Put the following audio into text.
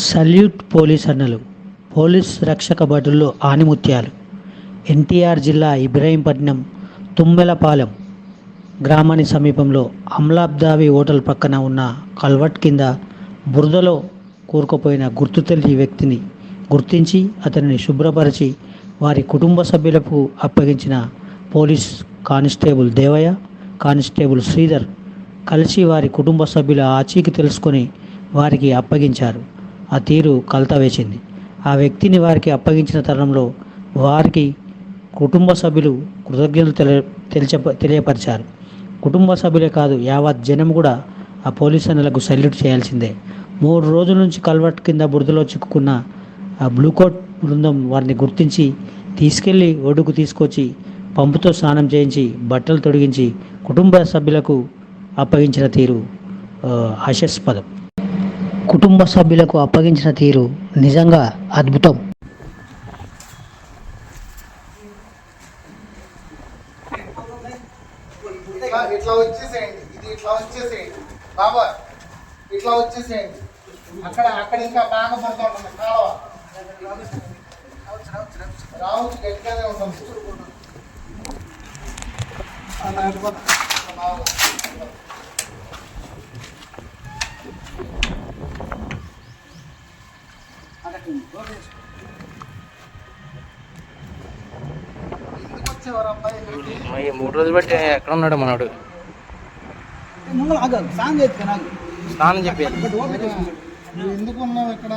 Salute police అన్నలు police రక్షక భటుల్లో ఆనిముత్యాలు. ఎన్టీఆర్ జిల్లా ఇబ్రహీంపట్నం తుమ్మెలపాలెం గ్రామానికి సమీపంలో అమ్లాబ్దావి హోటల్ పక్కన ఉన్న కల్వట్ కింద బురదలో కూరుకుపోయిన గుర్తు తెలియని వ్యక్తిని గుర్తించి అతనిని శుభ్రపరిచి వారి కుటుంబ సభ్యులకు అప్పగించిన police constable Devaiah constable Sridhar కలిసి వారి కుటుంబ సభ్యుల ఆచీకి తెలుసుకొని వారికి అప్పగించారు. ఆ తీరు కలత వేసింది. ఆ వ్యక్తిని వారికి అప్పగించిన తరుణంలో వారికి కుటుంబ సభ్యులు కృతజ్ఞతలు తెలి తెలిచ తెలియపరిచారు. కుటుంబ సభ్యులే కాదు యావత్ జనం కూడా ఆ పోలీస్ అన్నలకు సెల్యూట్ చేయాల్సిందే. మూడు రోజుల నుంచి కల్వర్ట్ కింద బురదలో చిక్కుకున్న ఆ బ్లూకోట్ బృందం వారిని గుర్తించి తీసుకెళ్ళి ఒడ్డుకు తీసుకొచ్చి పంపుతో స్నానం చేయించి బట్టలు తొడిగించి కుటుంబ సభ్యులకు అప్పగించిన తీరు హాస్యాస్పదం. కుటుంబ సభ్యులకు అప్పగించిన తీరు నిజంగా అద్భుతం. ఇట్లా వచ్చేసేయండి. ఇది ఇట్లా వచ్చేసేయండి. బాబా ఇట్లా వచ్చేసేయండి. అక్కడ అక్కడ ఇంకా బాగా పడుతూ ఉంటుంది. కాలువ. రావచ్చు గట్టిగానే ఉంటుంది. బాగా. మూడు రోజులు బట్టి ఎక్కడ ఉన్నాడు మనోడు? స్నానం చెప్పాలి నువ్వు ఎందుకు ఉన్నావు ఇక్కడ?